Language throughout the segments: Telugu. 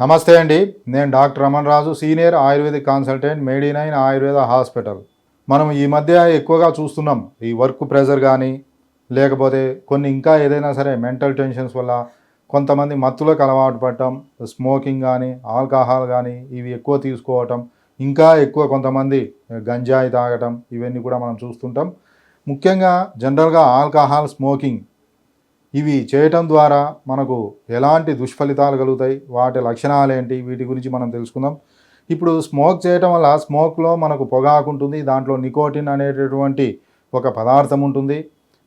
నమస్తే అండి. నేను doctor Raman Raju senior ayurvedic consultant మేడినైన్ Ayurveda hospital. మనం ఈ మధ్య ఎక్కువగా చూస్తున్నాం ఈ వర్క్ ప్రెషర్ కానీ లేకపోతే కొన్ని ఇంకా ఏదైనా సరే మెంటల్ టెన్షన్స్ వల్ల కొంతమంది మత్తులకు అలవాటు పడటం స్మోకింగ్ కానీ ఆల్కహాల్ కానీ ఇవి ఎక్కువ తీసుకోవటం ఇంకా ఎక్కువ కొంతమంది గంజాయి తాగటం ఇవన్నీ కూడా మనం చూస్తుంటాం. ముఖ్యంగా జనరల్గా ఆల్కహాల్ స్మోకింగ్ ఇవి చేయటం ద్వారా మనకు ఎలాంటి దుష్ఫలితాలు కలుగుతాయి వాటి లక్షణాలు ఏంటి వీటి గురించి మనం తెలుసుకుందాం. ఇప్పుడు స్మోక్ చేయటం వల్ల స్మోక్లో మనకు పొగాకు ఉంటుంది దాంట్లో నికోటిన్ అనేటటువంటి ఒక పదార్థం ఉంటుంది.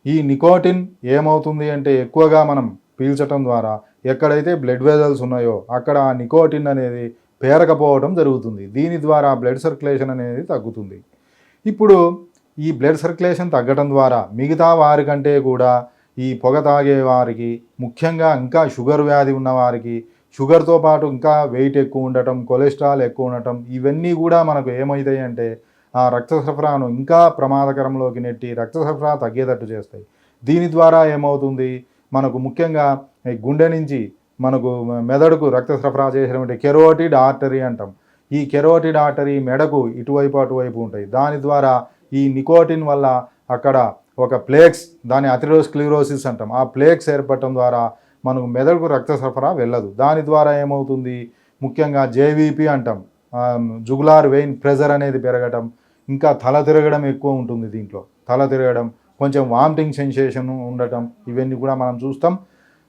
ఈ నికోటిన్ ఏమవుతుంది అంటే ఎక్కువగా మనం పీల్చటం ద్వారా ఎక్కడైతే బ్లడ్ వెజల్స్ ఉన్నాయో అక్కడ ఆ నికోటిన్ అనేది పేరకపోవడం జరుగుతుంది. దీని ద్వారా బ్లడ్ సర్క్యులేషన్ అనేది తగ్గుతుంది. ఇప్పుడు ఈ బ్లడ్ సర్క్యులేషన్ తగ్గడం ద్వారా మిగతా వారికంటే కూడా ఈ పొగ తాగే వారికి ముఖ్యంగా ఇంకా షుగర్ వ్యాధి ఉన్నవారికి షుగర్తో పాటు ఇంకా వెయిట్ ఎక్కువ ఉండటం కొలెస్ట్రాల్ ఎక్కువ ఉండటం ఇవన్నీ కూడా మనకు ఏమవుతాయి అంటే ఆ రక్త సరఫరాను ఇంకా ప్రమాదకరంలోకి నెట్టి రక్త సరఫరా తగ్గేటట్టు చేస్తాయి. దీని ద్వారా ఏమవుతుంది? మనకు ముఖ్యంగా ఈ గుండె నుంచి మనకు మెదడుకు రక్త సరఫరా చేసినటువంటి కెరోటిడ్ ఆర్టరీ అంటాం. ఈ కెరోటిడ్ ఆర్టరీ మెడకు ఇటువైపు అటువైపు ఉంటాయి. దాని ద్వారా ఈ నికోటిన్ వల్ల అక్కడ ఒక ప్లేక్స్ దాని అథిరోస్క్లిరోసిస్ అంటాం. ఆ ప్లేక్స్ ఏర్పడటం ద్వారా మనకు మెదడుకు రక్త సరఫరా వెళ్ళదు. దాని ద్వారా ఏమవుతుంది? ముఖ్యంగా జేవీపీ అంటాం. జుగులార్ వెయిన్ ప్రెజర్ అనేది పెరగటం ఇంకా తల తిరగడం ఎక్కువ ఉంటుంది దీంట్లో. తల తిరగడం కొంచెం వామిటింగ్ సెన్సేషన్ ఉండటం ఇవన్నీ కూడా మనం చూస్తాం.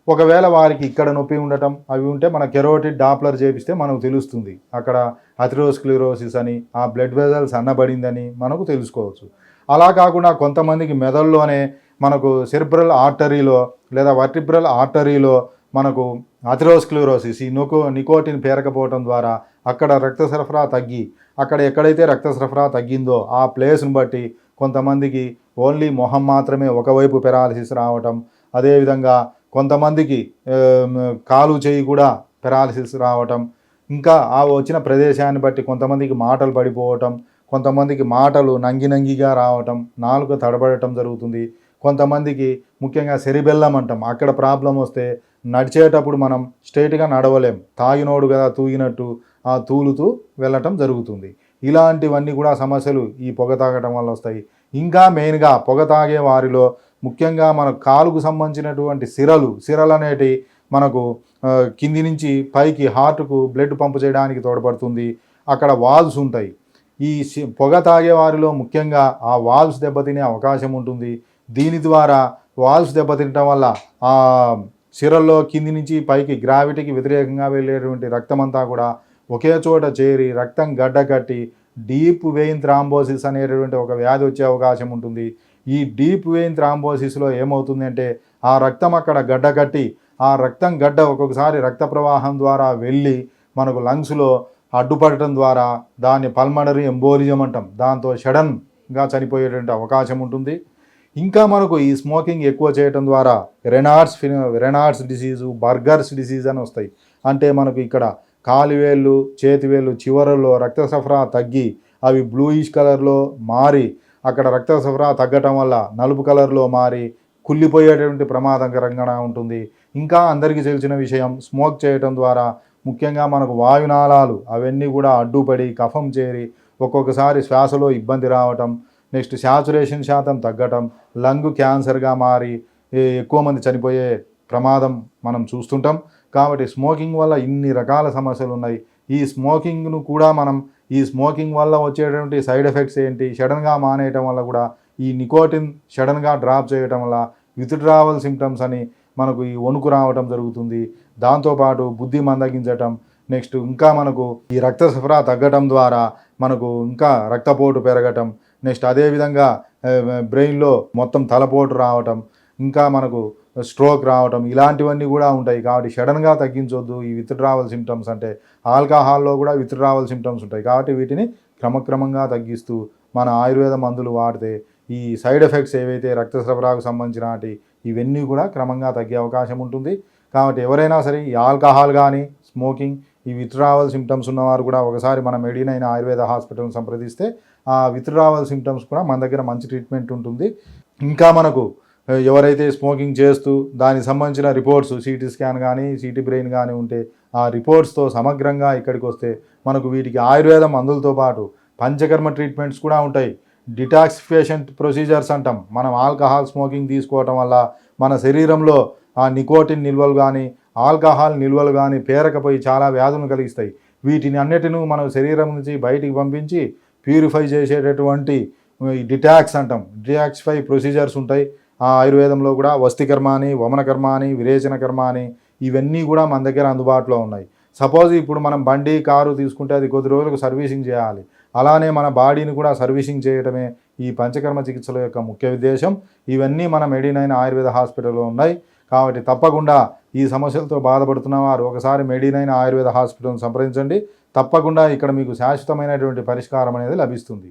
ఒకవేళ వారికి ఇక్కడ నొప్పి ఉండటం అవి ఉంటే మన కెరోటిడ్ డాప్లర్ చేపిస్తే మనకు తెలుస్తుంది. అక్కడ అథిరోస్క్లిరోసిస్ అని ఆ బ్లడ్ వెజల్స్ అన్నబడిందని మనకు తెలుసుకోవచ్చు. అలా కాకుండా కొంతమందికి మెదడులోనే మనకు సెరిబ్రల్ ఆర్టరీలో లేదా వర్టిబ్రల్ ఆర్టరీలో మనకు అథిరోస్క్లిరోసిస్ ఈ నొకో నికోటిన్ పేరకపోవటం ద్వారా అక్కడ రక్త సరఫరా తగ్గి అక్కడ ఎక్కడైతే రక్త సరఫరా తగ్గిందో ఆ ప్లేస్ను బట్టి కొంతమందికి ఓన్లీ మొహం మాత్రమే ఒకవైపు పెరాలసిస్ రావటం అదేవిధంగా కొంతమందికి కాలు చేయి కూడా పెరాలసిస్ రావటం ఇంకా ఆ వచ్చిన ప్రదేశాన్ని బట్టి కొంతమందికి మాటలు పడిపోవటం కొంతమందికి మాటలు నంగి నంగిగా రావటం నాలుక తడబడటం జరుగుతుంది. కొంతమందికి ముఖ్యంగా సెరిబెల్లం అంటాం. అక్కడ ప్రాబ్లం వస్తే నడిచేటప్పుడు మనం స్ట్రైట్గా నడవలేం. తాగినోడు కదా తూగినట్టు ఆ తూలుతూ వెళ్ళటం జరుగుతుంది. ఇలాంటివన్నీ కూడా సమస్యలు ఈ పొగ తాగటం వల్ల వస్తాయి. ఇంకా మెయిన్గా పొగ తాగే వారిలో ముఖ్యంగా మన కాలుకు సంబంధించినటువంటి సిరలు సిరలు అనేటి మనకు కింది నుంచి పైకి హార్ట్కు బ్లడ్ పంపు చేయడానికి తోడ్పడుతుంది. అక్కడ వాల్స్ ఉంటాయి. ఈ సి- పొగ తాగేవారిలో ముఖ్యంగా ఆ వాల్వ్స్ దెబ్బతినే అవకాశం ఉంటుంది. దీని ద్వారా వాల్వ్స్ దెబ్బతినటం వల్ల ఆ సిరల్లో కింది నుంచి పైకి గ్రావిటీకి వ్యతిరేకంగా వెళ్ళేటువంటి రక్తం అంతా కూడా ఒకే చోట చేరి రక్తం గడ్డకట్టి డీప్ వెయిన్ థ్రాంబోసిస్ అనేటటువంటి ఒక వ్యాధి వచ్చే అవకాశం ఉంటుంది. ఈ డీప్ వెయిన్ థ్రాంబోసిస్లో ఏమవుతుందంటే ఆ రక్తం అక్కడ గడ్డకట్టి ఆ రక్తం గడ్డ ఒక్కొక్కసారి రక్త ప్రవాహం ద్వారా వెళ్ళి మనకు లంగ్స్లో అడ్డుపడటం ద్వారా దాన్ని పల్మనరీ ఎంబోలిజం అంటాం. దాంతో సడన్గా చనిపోయేటువంటి అవకాశం ఉంటుంది. ఇంకా మనకు ఈ స్మోకింగ్ ఎక్కువ చేయటం ద్వారా రెనార్డ్స్ ఫిన్ రెనార్డ్స్ డిసీజు బర్గర్స్ డిసీజ్ అని వస్తాయి. అంటే మనకు ఇక్కడ కాలివేళ్ళు చేతివేళ్ళు చివరల్లో రక్త సఫరా తగ్గి అవి బ్లూయిష్ కలర్లో మారి అక్కడ రక్త సఫరా తగ్గటం వల్ల నలుపు కలర్లో మారి కుళ్ళిపోయేటువంటి ప్రమాదకరంగా ఉంటుంది. ఇంకా అందరికీ తెలిసిన విషయం స్మోక్ చేయటం ద్వారా ముఖ్యంగా మనకు వాయునాళాలు అవన్నీ కూడా అడ్డుపడి కఫం చేరి ఒక్కొక్కసారి శ్వాసలో ఇబ్బంది రావటం నెక్స్ట్ శాచురేషన్ శాతం తగ్గటం లంగ్ క్యాన్సర్గా మారి ఎక్కువ మంది చనిపోయే ప్రమాదం మనం చూస్తుంటాం. కాబట్టి స్మోకింగ్ వల్ల ఇన్ని రకాల సమస్యలు ఉన్నాయి. ఈ స్మోకింగ్ను కూడా మనం ఈ స్మోకింగ్ వల్ల వచ్చేటువంటి సైడ్ ఎఫెక్ట్స్ ఏంటి సడన్గా మానేయటం వల్ల కూడా ఈ నికోటిన్ సడన్గా డ్రాప్ చేయటం వల్ల విత్డ్రావల్ సిమ్టమ్స్ అని మనకు ఈ వణుకు రావటం జరుగుతుంది. దాంతోపాటు బుద్ధి మందగించటం. నెక్స్ట్ ఇంకా మనకు ఈ రక్త సరఫరా తగ్గటం ద్వారా మనకు ఇంకా రక్తపోటు పెరగటం. నెక్స్ట్ అదేవిధంగా బ్రెయిన్లో మొత్తం తలపోటు రావటం. ఇంకా మనకు స్ట్రోక్ రావటం. ఇలాంటివన్నీ కూడా ఉంటాయి. కాబట్టి సడన్గా తగ్గించొద్దు. ఈ విత్డ్రావల్ సిమ్టమ్స్ అంటే ఆల్కహాల్లో కూడా విత్డ్రావల్ సిమ్టమ్స్ ఉంటాయి. కాబట్టి వీటిని క్రమక్రమంగా తగ్గిస్తూ మన ఆయుర్వేద మందులు వాడితే ఈ సైడ్ ఎఫెక్ట్స్ ఏవైతే రక్త సరఫరాకు సంబంధించిన ఇవన్నీ కూడా క్రమంగా తగ్గే అవకాశం ఉంటుంది. కాబట్టి ఎవరైనా సరే ఈ ఆల్కహాల్ కానీ స్మోకింగ్ ఈ విత్డ్రావల్ సిమ్టమ్స్ ఉన్నవారు కూడా ఒకసారి మనం మెడిన్ అయిన ఆయుర్వేద హాస్పిటల్ని సంప్రదిస్తే ఆ విత్డ్రావల్ సిమ్టమ్స్ కూడా మన దగ్గర మంచి ట్రీట్మెంట్ ఉంటుంది. ఇంకా మనకు ఎవరైతే స్మోకింగ్ చేస్తూ దానికి సంబంధించిన రిపోర్ట్స్ సిటీ స్కాన్ కానీ సిటీ బ్రెయిన్ కానీ ఉంటే ఆ రిపోర్ట్స్తో సమగ్రంగా ఇక్కడికి వస్తే మనకు వీటికి ఆయుర్వేద మందులతో పాటు పంచకర్మ ట్రీట్మెంట్స్ కూడా ఉంటాయి. డిటాక్సిఫికేషన్ ప్రొసీజర్స్ అంటాం. మనం ఆల్కహాల్ స్మోకింగ్ తీసుకోవటం వల్ల మన శరీరంలో ఆ నికోటిన్ నిల్వలు కానీ ఆల్కహాల్ నిల్వలు కానీ పేరకపోయి చాలా వ్యాధులను కలిగిస్తాయి. వీటిని అన్నిటిని మనం శరీరం నుంచి బయటికి పంపించి ప్యూరిఫై చేసేటటువంటి డిటాక్స్ అంటాం. డిటాక్సిఫై ప్రొసీజర్స్ ఉంటాయి. ఆ ఆయుర్వేదంలో కూడా వస్తికర్మ అని వమనకర్మ అని విరేచన కర్మ అని ఇవన్నీ కూడా మన దగ్గర అందుబాటులో ఉన్నాయి. సపోజ్ ఇప్పుడు మనం బండి కారు తీసుకుంటే అది కొద్ది రోజులకు సర్వీసింగ్ చేయాలి. అలానే మన బాడీని కూడా సర్వీసింగ్ చేయడమే ఈ పంచకర్మ చికిత్సల యొక్క ముఖ్య ఉద్దేశం. ఇవన్నీ మన మెడినైన్ ఆయుర్వేద హాస్పిటల్లో ఉన్నాయి. కాబట్టి తప్పకుండా ఈ సమస్యలతో బాధపడుతున్న వారు ఒకసారి మెడినైన్ ఆయుర్వేద హాస్పిటల్ని సంప్రదించండి. తప్పకుండా ఇక్కడ మీకు శాశ్వతమైనటువంటి పరిష్కారం అనేది లభిస్తుంది.